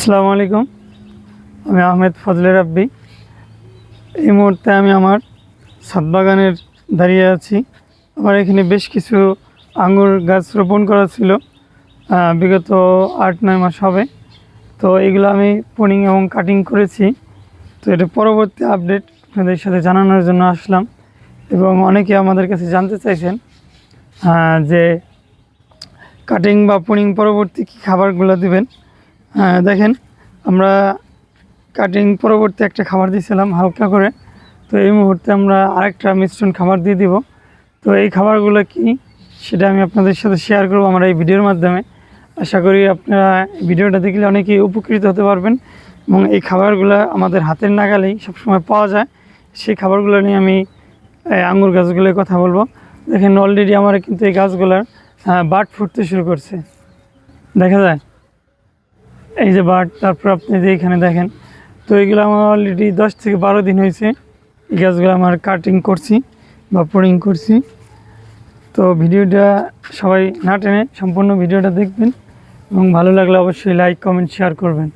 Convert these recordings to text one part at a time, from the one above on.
আসসালামু আলাইকুম। আমি আহমেদ ফজলে রাব্বি। এই মুহূর্তে আমি আমার ছাদ বাগানের দাঁড়িয়ে আছি। আমার এখানে বেশ কিছু আঙুর গাছ রোপণ করা ছিল বিগত আট, নয় মাস হবে। তো এগুলো আমি পুনিং এবং কাটিং করেছি। তো এটা পরবর্তী আপডেট আপনাদের সাথে জানানোর জন্য আসলাম এবং অনেকে আমাদের কাছে জানতে চাইছেন যে কাটিং বা পুনিং পরবর্তী কী খাবারগুলো দিবেন। দেখেন, আমরা কাটিং পরবর্তী একটা খাবার দিয়েছিলাম হালকা করে। তো এই মুহূর্তে আমরা আরেকটা মিশ্রণ খাবার দিয়ে দিব। তো এই খাবারগুলো কি সেটা আমি আপনাদের সাথে শেয়ার করব আমার এই ভিডিওর মাধ্যমে। আশা করি আপনারা ভিডিওটা দেখলে অনেকেই উপকৃত হতে পারবেন এবং এই খাবারগুলো আমাদের হাতের নাগালেই সবসময় পাওয়া যায়। সেই খাবারগুলো নিয়ে আমি আঙুর গাছগুলোর কথা বলব। দেখেন অলরেডি আমার কিন্তু এই গাছগুলার বাট ফুটতে শুরু করছে। দেখা যায়? এই যে বাট তারপর আপনি যে এখানে দেখেন তো এগুলো আমার অলরেডি দশ থেকে বারো দিন হয়েছে। এই গাছগুলো আমার কাটিং করছি বা পোড়িং করছি। তো ভিডিওটা সবাই না টেনে সম্পূর্ণ ভিডিওটা দেখবেন এবং ভালো লাগলে অবশ্যই লাইক কমেন্ট শেয়ার করবেন।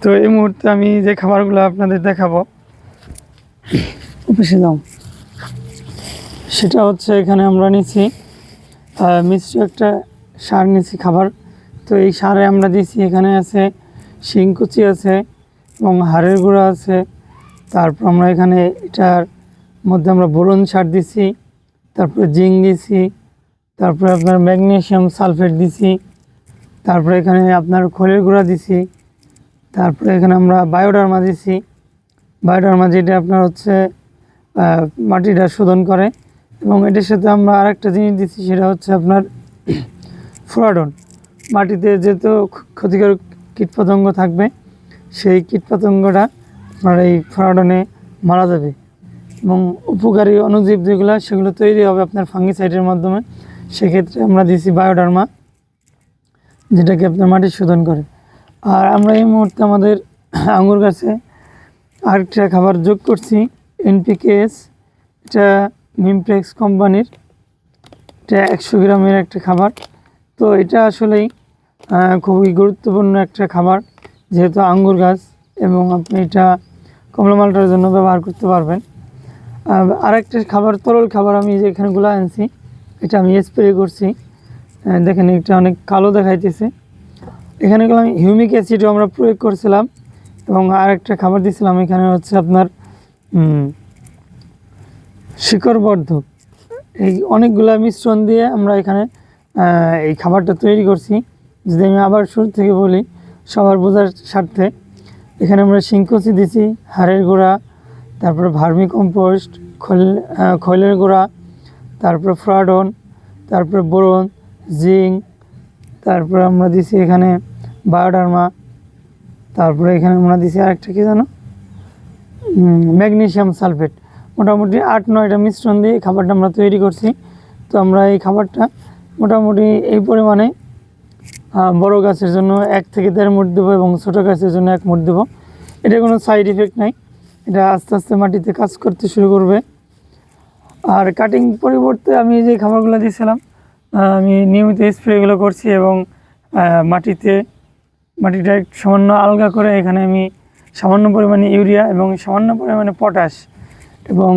তো এই মুহূর্তে আমি যে খাবারগুলো আপনাদের দেখাবো অফিসে যাও। সেটা হচ্ছে এখানে আমরা নিচ্ছি মিশ্র একটা সার নিচ্ছি খাবার। তো এই সারে আমরা দিচ্ছি এখানে আছে শিংকুচি আছে এবং হাড়ের গুঁড়া আছে। তারপর আমরা এখানে এটার মধ্যে আমরা বোরন সার দিছি, তারপরে জিঙ্ক দিছি, তারপরে আপনার ম্যাগনেসিয়াম সালফেট দিছি, তারপরে এখানে আপনার খোলের গুঁড়া দিছি, তারপরে এখানে আমরা বায়োডার্মা দিছি। বায়োডার্মা যেটা আপনার হচ্ছে মাটিটা শোধন করে এবং এটার সাথে আমরা আরেকটা জিনিস দিচ্ছি সেটা হচ্ছে আপনার ফ্রাডন মাটিতে ক্ষ- ক্ষতিকারক কীটপতঙ্গ থাকবে, সেই কীটপতঙ্গটা আপনার এই ফ্রাডনে মারা যাবে। এবং উপকারী অণুজীব যেগুলো, সেগুলো তৈরি হবে আপনার ফাঙ্গিসাইডের মাধ্যমে। সেক্ষেত্রে আমরা দিছি বায়োডার্মা, যেটাকে আপনার মাটি শোধন করে। আর আমরা এই মুহূর্তে আমাদের আঙুর গাছে আরেকটা খাবার যোগ করছি, এনপিকেএস। এটা মিমপ্লেক্স কোম্পানির, এটা একশো গ্রামের একটা খাবার। তো এটা আসলেই খুবই গুরুত্বপূর্ণ একটা খাবার যেহেতু আঙ্গুর গাছ এবং আপনি এটা কমলা মালটার জন্য ব্যবহার করতে পারবেন। আর আরেকটা খাবার তরল খাবার আমি যে এখানে গুলা আনছি এটা আমি স্প্রে করছি। দেখেন এটা অনেক কালো দেখাইতেছে। এখানে আমি হিউমিক অ্যাসিডও আমরা প্রয়োগ করছিলাম এবং আরেকটা খাবার দিয়েছিলাম এখানে হচ্ছে আপনার উম, শিকড় বর্ধক এই অনেকগুলা মিশ্রণ দিয়ে আমরা এখানে এই খাবারটা তৈরি করছি। যদি আমি আবার শুরু থেকে বলি, সবার বোঝার স্বার্থে, এখানে আমরা শিংকুচি দিছি, হাড়ের গুঁড়া, তারপরে ভার্মি কম্পোস্ট, খোল খৈলের গুঁড়া, তারপরে ফ্রাডন, তারপরে বোরন জিঙ্ক তারপরে আমরা দিছি এখানে বায়োডার্মা, তারপরে এখানে আমরা দিছি আরেকটা কী জানো? Magnesium sulphate. মোটামুটি আট, নয়টা মিশ্রণ দিয়ে খাবারটা আমরা তৈরি করছি। তো আমরা এই খাবারটা মোটামুটি এই পরিমাণে বড় গাছের জন্য এক থেকে দেড় মুঠ দেবো এবং ছোটো গাছের জন্য এক মুঠ দেবো। এটা কোনো সাইড ইফেক্ট নাই। এটা আস্তে আস্তে মাটিতে কাজ করতে শুরু করবে। আর কাটিং পরিবর্তে আমি যে খাবারগুলো দিয়েছিলাম আমি নিয়মিত স্প্রেগুলো করছি এবং মাটিতে, মাটিটা সামান্য আলগা করে এখানে আমি সামান্য পরিমাণে ইউরিয়া এবং সামান্য পরিমাণে পটাশ এবং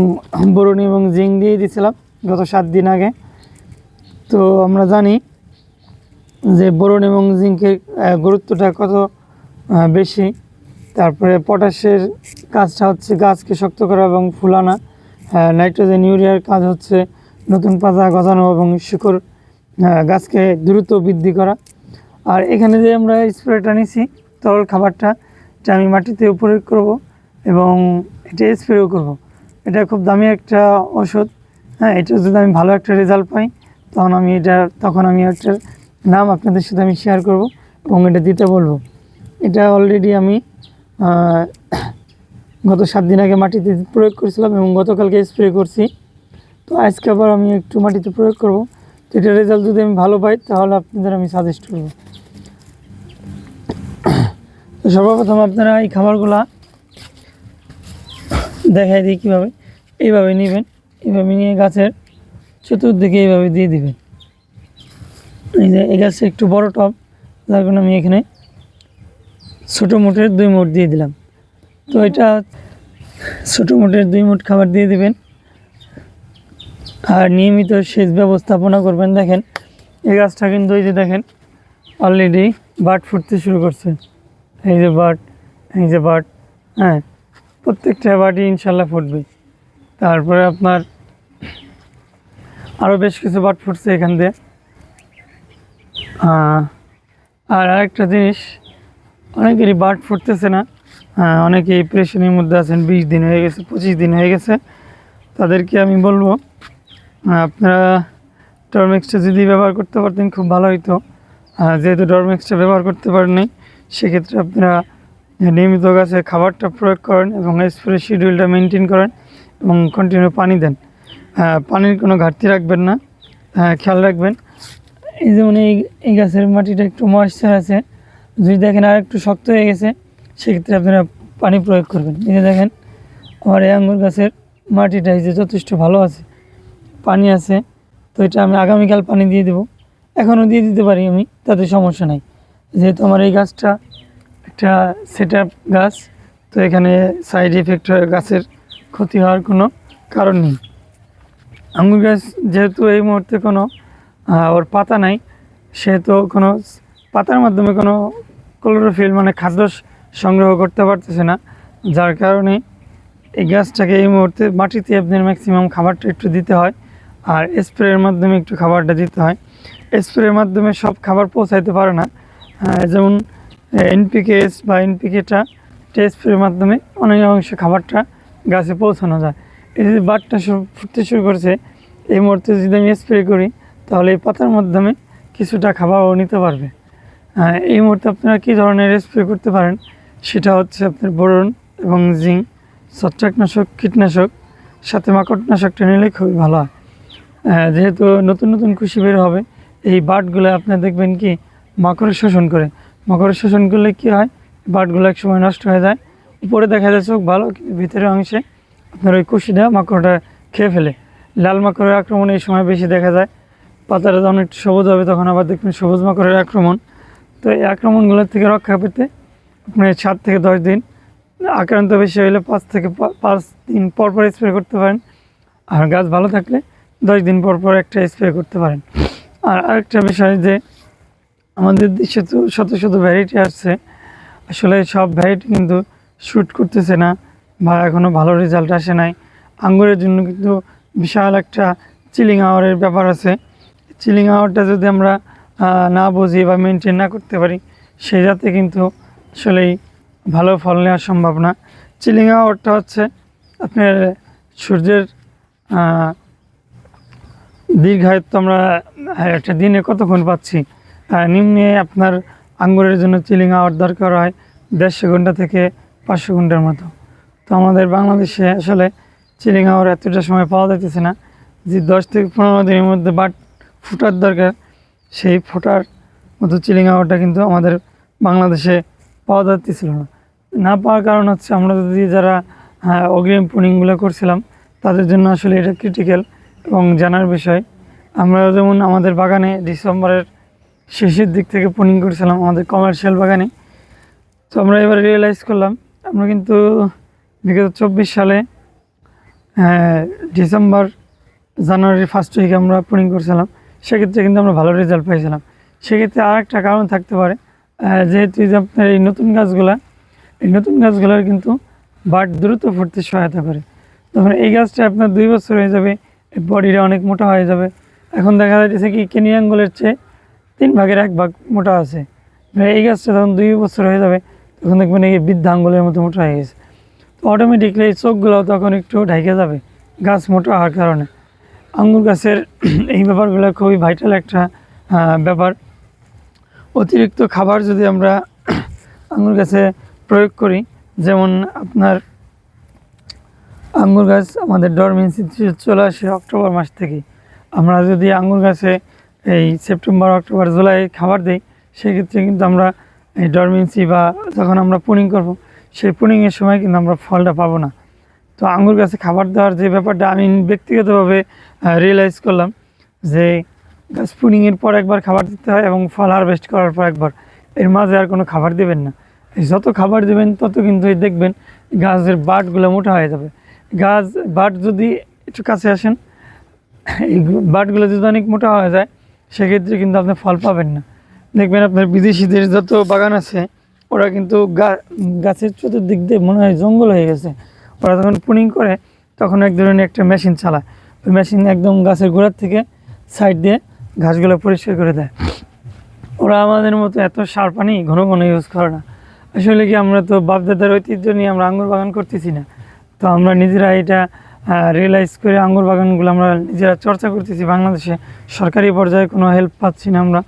বোরন এবং জিঙ্ক দিয়ে দিয়েছিলাম গত সাত দিন আগে। তো আমরা জানি যে বোরন এবং জিঙ্কের গুরুত্বটা কত বেশি? তারপরে পটাশের কাজটা হচ্ছে গাছকে শক্ত করা এবং ফুলানা নাইট্রোজেন, ইউরিয়ার কাজ হচ্ছে নতুন পাতা গজানো এবং শিকড় গাছকে দ্রুত বৃদ্ধি করা। আর এখানে যে আমরা স্প্রেটা নিছি, তরল খাবারটা, এটা আমি মাটিতে প্রয়োগ করব এবং এটা স্প্রেও করব। এটা খুব দামি একটা ওষুধ হ্যাঁ এটা যদি আমি ভালো একটা রেজাল্ট পাই, তখন আমি এটা, তখন আমি একটা নাম আপনাদের সাথে আমি শেয়ার করব এবং এটা দিতে বলব। এটা অলরেডি আমি গত সাত দিন আগে মাটিতে প্রয়োগ করেছিলাম এবং গতকালকে স্প্রে করছি। তো আজকে আবার আমি একটু মাটিতে প্রয়োগ করব। তো এটার রেজাল্ট যদি আমি ভালো পাই, তাহলে আপনাদের আমি সাজেস্ট করব। তো সর্বপ্রথম আপনারা এই খাবারগুলা দেখাই দিই কীভাবে। এইভাবে নেবেন, এইভাবে নিয়ে গাছের চতুর্দিকে এইভাবে দিয়ে দিবেন। এই যে এই গাছে একটু বড় টব, যার কারণে আমি এখানে ছোটো মুঠের দুই মোট দিয়ে দিলাম। তো এটা ছোটো মুঠের দুই মোট খাবার দিয়ে দিবেন। আর নিয়মিত সেচ ব্যবস্থাপনা করবেন। দেখেন, এই গাছটা কিন্তু এই যে দেখেন অলরেডি বাট ফুটতে শুরু করছে। এই যে বাট, এই যে বাট হ্যাঁ প্রত্যেকটা বাটই ইনশাল্লাহ ফুটবে। তারপরে আপনার আরও বেশ কিছু বাট ফুটছে এখান দিয়ে। আর আরেকটা জিনিস অনেকেরই বার্ড ফুটতেছে না। হ্যাঁ, অনেকেই প্রেশনের মধ্যে আছেন বিশ দিন হয়ে গেছে পঁচিশ দিন হয়ে গেছে। তাদেরকে আমি বলব আপনারা ডরমেক্সটা যদি ব্যবহার করতে পারতেন খুব ভালো হতো যেহেতু ডরমেক্সটা ব্যবহার করতে পারেন নাই সেক্ষেত্রে আপনারা নিয়মিত গাছে খাবারটা প্রয়োগ করেন এবং স্প্রে শিডিউলটা মেনটেন করেন এবং কন্টিনিউ পানি দেন। পানির কোনো ঘাটতি রাখবেন না। খেয়াল রাখবেন। এই যেমন এই এই গাছের মাটিটা একটু ময়েশ্চার আছে, যদি দেখেন আর একটু শক্ত হয়ে গেছে, সেক্ষেত্রে আপনারা পানি প্রয়োগ করবেন। এই যে দেখেন, আমার এই আঙ্গুর গাছের মাটিটা এই যে যথেষ্ট ভালো আছে, পানি আছে, তো এটা আমি আগামীকাল পানি দিয়ে দেবো। এখনও দিয়ে দিতে পারি আমি, তাতে সমস্যা নাই। যেহেতু আমার এই গাছটা একটা সেট গাছ, তো এখানে সাইড এফেক্ট হয়ে গাছের ক্ষতি হওয়ার কোনো কারণ নেই। আঙ্গুর গাছ যেহেতু এই মুহূর্তে কোনো ওর পাতা নাই। সেহেতু কোনো পাতার মাধ্যমে কোনো ক্লোরোফিল মানে খাদ্য সংগ্রহ করতে পারতেছে না। যার কারণে এই গাছটাকে এই মুহূর্তে মাটিতে আপনার ম্যাক্সিমাম খাবারটা একটু দিতে হয় আর স্প্রের মাধ্যমে একটু খাবারটা দিতে হয়। স্প্রের মাধ্যমে সব খাবার পৌঁছাইতে পারে না। যেমন এনপিকেএস বা এনপিকেটা স্প্রের মাধ্যমে অনেক অংশ খাবারটা গাছে পৌঁছানো যায়। এই যে বাটটা ফুটতে শুরু করেছে, এই মুহূর্তে যদি আমি স্প্রে করি তাহলে এই পাতার মাধ্যমে কিছুটা খাবারও নিতে পারবে। আহ, এই মুহূর্তে আপনারা কী ধরনের স্প্রে করতে পারেন? সেটা হচ্ছে আপনার বোরন এবং জিঙ্ক ছত্রাকনাশক কীটনাশক সাথে মাকড়নাশকটা নিলে খুবই ভালো হয়। আহ, যেহেতু নতুন নতুন কুশি বের হবে এই বাটগুলো আপনার দেখবেন কি? মাকড় শোষণ করে। মাকড় শোষণ করলে কি হয়? বাটগুলো এক সময় নষ্ট হয়ে যায়। উপরে দেখা যায় চোখ ভালো কিন্তু ভিতরের অংশে আপনার ওই কুশিটা মাকড়টা খেয়ে ফেলে। লাল মাকড়ের আক্রমণ এই সময় বেশি দেখা যায়। পাতাটা যখন একটু সবুজ হবে, তখন আবার দেখবেন সবুজ মাকড়ের আক্রমণ। তো এই আক্রমণগুলোর থেকে রক্ষা পেতে আপনি সাত থেকে দশ দিন, আক্রান্ত বেশি হলে পাঁচ থেকে পাঁচ দিন পর পর স্প্রে করতে পারেন। আর গাছ ভালো থাকলে দশ দিন পর পর একটা স্প্রে করতে পারেন। আর আরেকটা বিষয় যে আমাদের দেশে তো শত শত ভ্যারাইটি আসছে। আসলে সব ভ্যারাইটি কিন্তু শ্যুট করতেছে না বা এখনও ভালো রেজাল্ট আসে নাই। আঙ্গুরের জন্য কিন্তু বিশাল একটা চিলিং আওয়ারের ব্যাপার আছে। চিলিং আওয়ারটা যদি আমরা না বুঝি বা মেনটেন না করতে পারি সেই যাতে কিন্তু আসলেই ভালো ফল নেওয়া সম্ভব না। চিলিং আওয়ারটা হচ্ছে আপনার সূর্যের দীর্ঘায়িত্ব আমরা একটা দিনে কতক্ষণ পাচ্ছি? নিম্নে আপনার আঙ্গুরের জন্য চিলিং আওয়ার দরকার হয় দেড়শো ঘণ্টা থেকে পাঁচশো ঘণ্টার মতো। তো আমাদের বাংলাদেশে আসলে চিলিং আওয়ার এতটা সময় পাওয়া যাইতেছে না যে দশ থেকে পনেরো দিনের মধ্যে বাট ফুটার দরকার। সেই ফোটার মতো চিলিং আওয়ারটা কিন্তু আমাদের বাংলাদেশে পাওয়া যাচ্ছিল না। না পাওয়ার কারণ হচ্ছে আমরা যদি যারা আহ, অগ্রিম পুনিংগুলো করছিলাম তাদের জন্য আসলে এটা ক্রিটিক্যাল এবং জানার বিষয়। আমরা যেমন আমাদের বাগানে ডিসেম্বরের শেষের দিক থেকে পুনিং করছিলাম আমাদের কমার্শিয়াল বাগানে। তো আমরা এবার রিয়েলাইজ করলাম আমরা কিন্তু বিগত চব্বিশ সালে আহ, ডিসেম্বর জানুয়ারির ফার্স্ট উইকে আমরা পুনিং করছিলাম। সেক্ষেত্রে কিন্তু আমরা ভালো রেজাল্ট পাইছিলাম। সেক্ষেত্রে আর একটা কারণ থাকতে পারে যেহেতু যে আপনার এই নতুন গাছগুলা, এই নতুন গাছগুলোর কিন্তু বাট দ্রুত ফুটতে সহায়তা করে। তখন এই গাছটা আপনার দুই বছর হয়ে যাবে বডিটা অনেক মোটা হয়ে যাবে। এখন দেখা যাচ্ছে কি কেনি আঙ্গুলের চেয়ে তিন ভাগের এক ভাগ মোটা আছে। এই গাছটা যখন দুই বছর হয়ে যাবে, তখন দেখবেন এই বৃদ্ধ আঙ্গুলের মতো মোটা হয়ে গেছে। তো অটোমেটিকলি এই চোখগুলো তখন একটু ঢেকে যাবে, গাছ মোটা হওয়ার কারণে। আঙ্গুর গাছের এই ব্যাপারগুলো খুবই ভাইটাল একটা ব্যাপার। অতিরিক্ত খাবার যদি আমরা আঙ্গুর গাছে প্রয়োগ করি, যেমন আপনার আঙ্গুর গাছ আমাদের ডরমেন্সি চলে আসে অক্টোবর মাস থেকে। আমরা যদি আঙ্গুর গাছে এই সেপ্টেম্বর, অক্টোবর, জুলাই খাবার দিই, সেক্ষেত্রে কিন্তু আমরা এই ডরমেন্সি বা যখন আমরা পুনিং করব, সেই পুনিংয়ের সময় কিন্তু আমরা ফলটা পাবো না। তো আঙ্গুর গাছে খাবার দেওয়ার যে ব্যাপারটা আমি ব্যক্তিগতভাবে রিয়েলাইজ করলাম যে গাছ পুনিংয়ের পর একবার খাবার দিতে হয় এবং ফল হারভেস্ট করার পর একবার। এর মাঝে আর কোনো খাবার দেবেন না। যত খাবার দেবেন, তত কিন্তু দেখবেন গাছের বাটগুলো মোটা হয়ে যাবে। গাছ, বাট যদি একটু কাছে আসেন, এই বাটগুলো যদি অনেক মোটা হয়ে যায়, সেক্ষেত্রে কিন্তু আপনি ফল পাবেন না। দেখবেন আপনার বিদেশিদের যত বাগান আছে, ওরা কিন্তু গাছের চতুর্দিক দিয়ে মনে হয় জঙ্গল হয়ে গেছে। ওরা যখন পুনিং করে, তখন এক ধরনের একটা মেশিন চালায়। ওই মেশিন একদম গাছের গোড়ার থেকে সাইড দিয়ে ঘাসগুলো পরিষ্কার করে দেয়। ওরা আমাদের মতো এত সার পানি ঘন ঘন ইউজ করে না। আসলে কি আমরা তো বাপদাদার ঐতিহ্য নিয়ে আমরা আঙ্গুর বাগান করতেছি না। তো আমরা নিজেরা এটা রিয়েলাইজ করে আঙ্গুর বাগানগুলো আমরা নিজেরা চর্চা করতেছি। বাংলাদেশে সরকারি পর্যায়ে কোনো হেল্প পাচ্ছি না আমরা।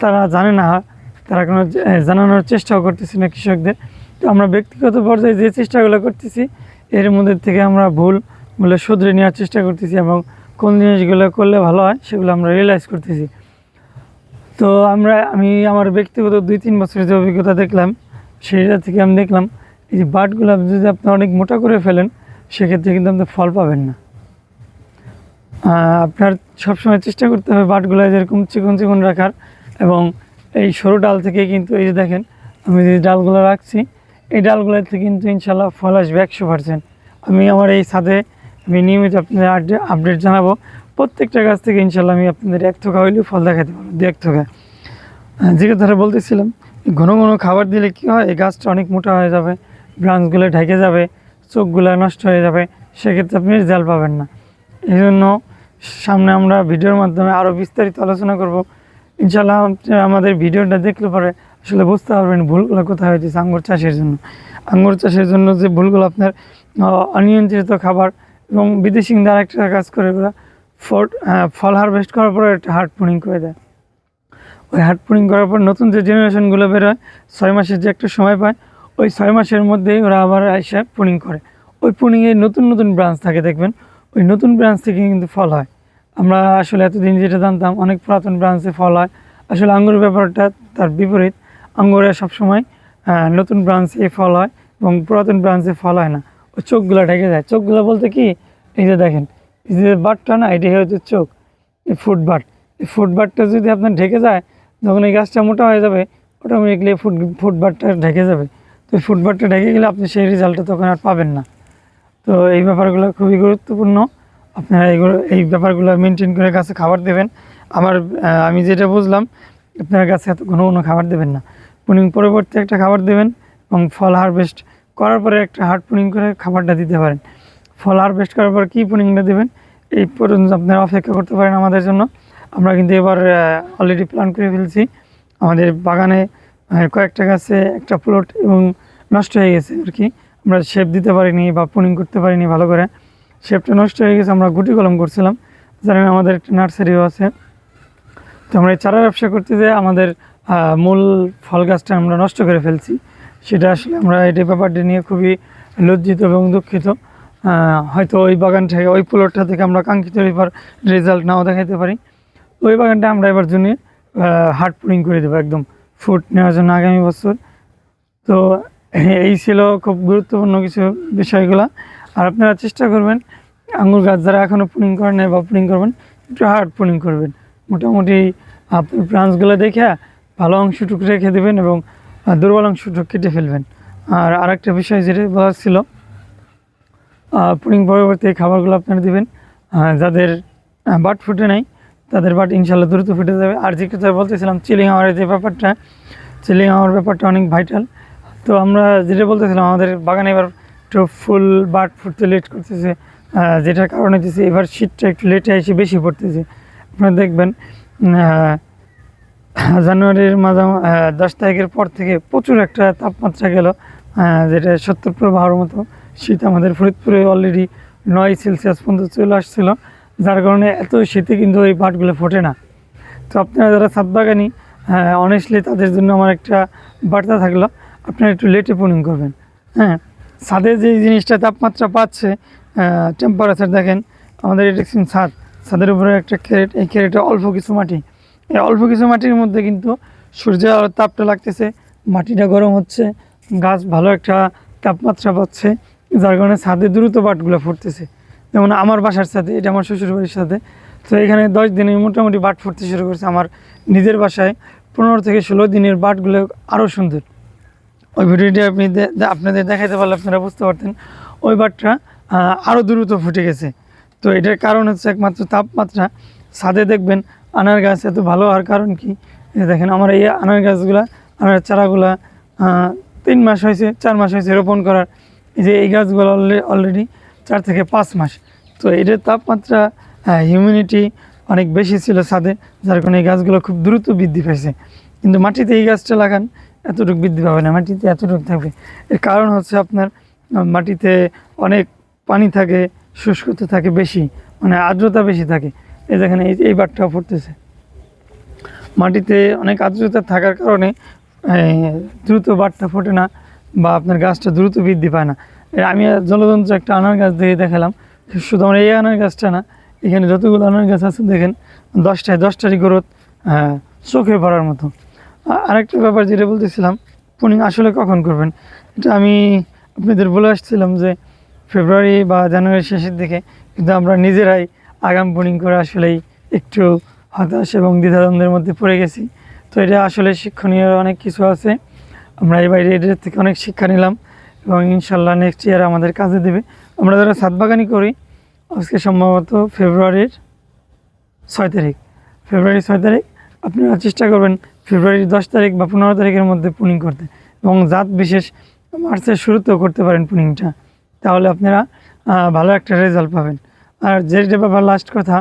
তারা জানে না, তারা কোনো জানানোর চেষ্টাও করতেছি না কৃষকদের। তো আমরা ব্যক্তিগত পর্যায়ে যে চেষ্টাগুলো করতেছি এর মধ্যে থেকে আমরা ভুলগুলো শুধরে নেওয়ার চেষ্টা করতেছি এবং কোন জিনিসগুলো করলে ভালো হয় সেগুলো আমরা রিয়েলাইজ করতেছি। তো আমরা, আমি আমার ব্যক্তিগত দুই তিন বছরের যে অভিজ্ঞতা দেখলাম, সেটা থেকে আমি দেখলাম, এই যে বাটগুলো যদি আপনি অনেক মোটা করে ফেলেন, সেক্ষেত্রে কিন্তু আপনি ফল পাবেন না। আপনার সবসময় চেষ্টা করতে হবে বাটগুলো যেরকম চিকন চিকন রাখার এবং এই সরু ডাল থেকে কিন্তু এই যে দেখেন, আমি যে ডালগুলো রাখছি এই ডালগুলোতে কিন্তু ইনশাল্লাহ ফল আসবে একশো পার্সেন্ট আমি আমার এই ছাদে আমি নিয়মিত আপনাদের আপডেট জানাব। প্রত্যেকটা গাছ থেকে ইনশাল্লাহ আমি আপনাদের এক থোকা হইলেও ফল দেখাতে পারব দু এক থোকা যে কথাটা বলতেছিলাম, ঘন ঘন খাবার দিলে কী হয়, এই গাছটা অনেক মোটা হয়ে যাবে, ব্রাঞ্চগুলো ঢেকে যাবে, চোখগুলো নষ্ট হয়ে যাবে, সেক্ষেত্রে আপনি জাল পাবেন না। এই জন্য সামনে আমরা ভিডিওর মাধ্যমে আরও বিস্তারিত আলোচনা করব। ইনশাল্লাহ আমাদের ভিডিওটা দেখলে পরে আসলে বুঝতে পারবেন ভুলগুলো কোথায় হয়েছে আঙ্গুর চাষের জন্য। আঙ্গুর চাষের জন্য যে ভুলগুলো আপনার অনিয়ন্ত্রিত খাবার এবং বিদেশি দ্বারা একটা কাজ করে ওরা ফট ফল হারভেস্ট করার পরে একটা হার্ট পুনিং করে দেয়। ওই হার্ট পুনিং করার পর নতুন যে জেনারেশনগুলো বেরোয় ছয় মাসের যে একটা সময় পায়, ওই ছয় মাসের মধ্যেই ওরা আবার এসে পুনিং করে। ওই পুনিংয়ে নতুন নতুন ব্রাঞ্চ থাকে দেখবেন, ওই নতুন ব্রাঞ্চ থেকে কিন্তু ফল হয়। আমরা আসলে এতদিন যেটা জানতাম, অনেক পুরাতন ব্রাঞ্চে ফল হয়। আসলে আঙ্গুরের ব্যাপারটা তার বিপরীত। আঙ্গুরে সবসময় নতুন ব্রাঞ্চে ফল হয় এবং পুরাতন ব্রাঞ্চে ফল হয় না। ও চোখগুলো ঢেকে যায়। চোখগুলো বলতে কি? এই যে দেখেন, এই যে বাটটা না, এটাই হচ্ছে চোখ, এই ফুট বাট এই ফুট বাটটা যদি আপনার ঢেকে যায়, যখন এই গাছটা মোটা হয়ে যাবে অটোমেটিকলি ফুট ফুট বাটটা ঢেকে যাবে। তো এই ফুট বাটটা ঢেকে গেলে আপনি সেই রেজাল্টটা তখন আর পাবেন না। তো এই ব্যাপারগুলো খুবই গুরুত্বপূর্ণ। আপনারা এইগুলো, এই ব্যাপারগুলো মেনটেন করে গাছে খাবার দেবেন। আমার আমি যেটা বুঝলাম, আপনারা গাছে এত ঘন ঘন খাবার দেবেন না। পুনিং পরবর্তী একটা খাবার দেবেন এবং ফল হারভেস্ট করার পরে একটা হার্ড পুনিং করে খাবারটা দিতে পারেন। ফল হারভেস্ট করার পর কী পুনিংটা দেবেন? এই পর্যন্ত আপনারা অপেক্ষা করতে পারেন আমাদের জন্য। আমরা কিন্তু এবার অলরেডি প্ল্যান করে ফেলছি। আমাদের বাগানে কয়েকটা গাছে একটা প্লট এবং নষ্ট হয়ে গেছে আর কি। আমরা শেপ দিতে পারিনি বা পুনিং করতে পারিনি ভালো করে। শেপটা নষ্ট হয়ে গেছে, আমরা গুটি কলম করছিলাম। জানেন আমাদের একটা নার্সারিও আছে। তো আমরা চারা ব্যবসা করতে যেয়ে আমাদের মূল ফল গাছটা আমরা নষ্ট করে ফেলছি। সেটা আসলে আমরা এই ব্যাপারটা নিয়ে খুবই লজ্জিত এবং দুঃখিত। হয়তো ওই বাগান থেকে, ওই প্লটটা থেকে আমরা কাঙ্ক্ষিত এবার রেজাল্ট নাও দেখাতে পারি। ওই বাগানটা আমরা এবার জন্য হার্ড পুরিং করে দেবো একদম। ফুট নেওয়ার জন্য আগামী বছর। তো এই ছিল খুব গুরুত্বপূর্ণ কিছু বিষয়গুলো। আর আপনারা চেষ্টা করবেন, আঙুর গাছ যারা এখনও পুনিং করেন বা পুনিং করবেন, একটু হার্ড পুনিং করবেন। মোটামুটি আপনার ব্রাঞ্চগুলো দেখে ভালো অংশটুকু রেখে দেবেন এবং দুর্বল অংশটুকু কেটে ফেলবেন। আর আরেকটা বিষয় যেটা বলার ছিল পুডিং পরবর্তী খাবারগুলো আপনারা দেবেন যাদের বাট ফুটে নাই, তাদের বাট ইনশাল্লাহ দ্রুত ফুটে যাবে। আর যে কথা বলতেছিলাম, চিলিং হাওয়ারের যে ব্যাপারটা, চিলিং হাওয়ার ব্যাপারটা অনেক ভাইটাল তো আমরা যেটা বলতেছিলাম, আমাদের বাগানে এবার একটু ফুল বাট ফুটতে লেট করতেছে যেটার কারণে হচ্ছে এবার শীতটা একটু লেটে এসে বেশি পড়তেছে। আপনারা দেখবেন জানুয়ারির মাঝা দশ তারিখের পর থেকে প্রচুর একটা তাপমাত্রা গেল যেটা সত্তর প্রবাহর মতো শীত আমাদের ফরিদপুরে অলরেডি নয় সেলসিয়াস পর্যন্ত চলে আসছিল, যার কারণে এত শীতে কিন্তু এই পাটগুলো ফোটে না। তো আপনারা যারা ছাদ বাগানি অনেস্টলি তাদের জন্য আমার একটা বার্তা থাকল, আপনারা একটু লেটে পুনিং করবেন। হ্যাঁ ছাদে যে জিনিসটা তাপমাত্রা পাচ্ছে টেম্পারেচার দেখেন, আমাদের এটা ছাদ, ছাদের উপরে একটা ক্যারেট, এই ক্যারেটে অল্প কিছু মাটি। অল্প কিছু মাটির মধ্যে কিন্তু সূর্যের আলোর তাপটা লাগতেছে। মাটিটা গরম হচ্ছে, গাছ ভালো একটা তাপমাত্রা পাচ্ছে, যার কারণে ছাদে দ্রুত বাটগুলো ফুটতেছে। যেমন আমার বাসার সাথে এটা আমার শ্বশুরবাড়ির সাথে তো এখানে দশ দিনে মোটামুটি বাট ফুটতে শুরু করছে আমার নিজের বাসায়। পনেরো থেকে ষোলো দিনের বাটগুলো আরও সুন্দর। ওই ভিডিওটি আপনি আপনাদের দেখাতে পারলে আপনারা বুঝতে পারতেন, ওই বাটটা আরও দ্রুত ফুটে গেছে। তো এটার কারণ হচ্ছে একমাত্র তাপমাত্রা। ছাদে দেখবেন আনার গাছ এত ভালো হওয়ার কারণ কি? দেখেন, আমার এই আনার গাছগুলা, আনার চারাগুলা তিন মাস হয়েছে, চার মাস হয়েছে রোপণ করার। এই যে এই গাছগুলো অলরেডি চার থেকে পাঁচ মাস। তো এটার তাপমাত্রা হিউমিনিটি অনেক বেশি ছিল ছাদে, যার কারণে এই গাছগুলো খুব দ্রুত বৃদ্ধি পাইছে। কিন্তু মাটিতে এই গাছটা লাগান, এতটুকু বৃদ্ধি পাবে না, মাটিতে এতটুকু থাকবে। এর কারণ হচ্ছে আপনার মাটিতে অনেক পানি থাকে, শুষ্কতা থাকে বেশি মানে আর্দ্রতা বেশি থাকে। এই দেখেন, এই এই বারটাও ফুটতেছে মাটিতে অনেক আর্দ্রতা থাকার কারণে দ্রুত বারটা ফোটে না বা আপনার গাছটা দ্রুত বৃদ্ধি পায় না। আমি জলতন্ত্র একটা আনার গাছ দিয়ে দেখালাম। শুধু আমার এই আনার গাছটা না, এখানে যতগুলো আনার গাছ আছে দেখেন, দশটায় দশটারই গ্রোথ চোখে পড়ার মতো। আরেকটা ব্যাপার যেটা বলতেছিলাম, পুনিং আসলে কখন করবেন? এটা আমি আপনাদের বলে আসছিলাম যে, ফেব্রুয়ারি বা জানুয়ারির শেষের দিকে, কিন্তু আমরা নিজেরাই আগাম পুনিং করে আসলেই একটু হতাশ এবং দ্বিধাদ্বন্দ্বের মধ্যে পড়ে গেছি। তো এটা আসলে শিক্ষণীয় অনেক কিছু আছে। আমরা এই বাইরে এটার থেকে অনেক শিক্ষা নিলাম এবং ইনশাল্লাহ নেক্সট ইয়ার আমাদের কাজে দেবে। আমরা যারা ছাদ বাগানি করি, আজকে সম্ভবত ফেব্রুয়ারির ছয় তারিখ। ফেব্রুয়ারি ছয় তারিখ, আপনারা চেষ্টা করবেন ফেব্রুয়ারির দশ তারিখ বা পনেরো তারিখের মধ্যে পুনিং করতে এবং জাত বিশেষ মার্চের শুরুতেও করতে পারেন পুনিংটা। তাহলে আপনারা ভালো একটা রেজাল্ট পাবেন। আর যেটা ব্যাপার লাস্ট কথা,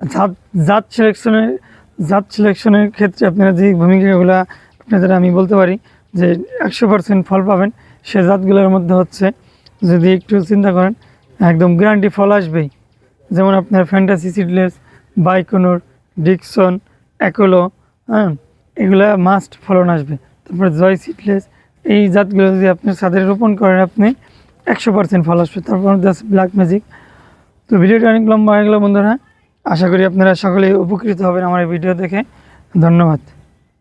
জাত জাত সিলেকশনের জাত সিলেকশনের ক্ষেত্রে আপনারা যে ভূমিকাগুলো আপনাদের আমি বলতে পারি যে একশো পার্সেন্ট ফল পাবেন, সে জাতগুলোর মধ্যে হচ্ছে যদি একটু চিন্তা করেন, একদম গ্যারান্টি ফল আসবেই। যেমন আপনার ফ্যান্টাসি সিডলেস বাইকোনোর, ডিকসন, অ্যাকোলো হ্যাঁ এগুলা মাস্ট ফলন আসবে। তারপর জয় সিডলেস এই জাতগুলো যদি আপনি ছাদে রোপণ করেন, আপনি একশো পার্সেন্ট ফল আসবে। তারপর ব্ল্যাক ম্যাজিক তো ভিডিওটা অনেক লম্বা হয়ে গেল বন্ধুরা। আশা করি আপনারা সকলেই উপকৃত হবেন আমার এই ভিডিও দেখে। ধন্যবাদ।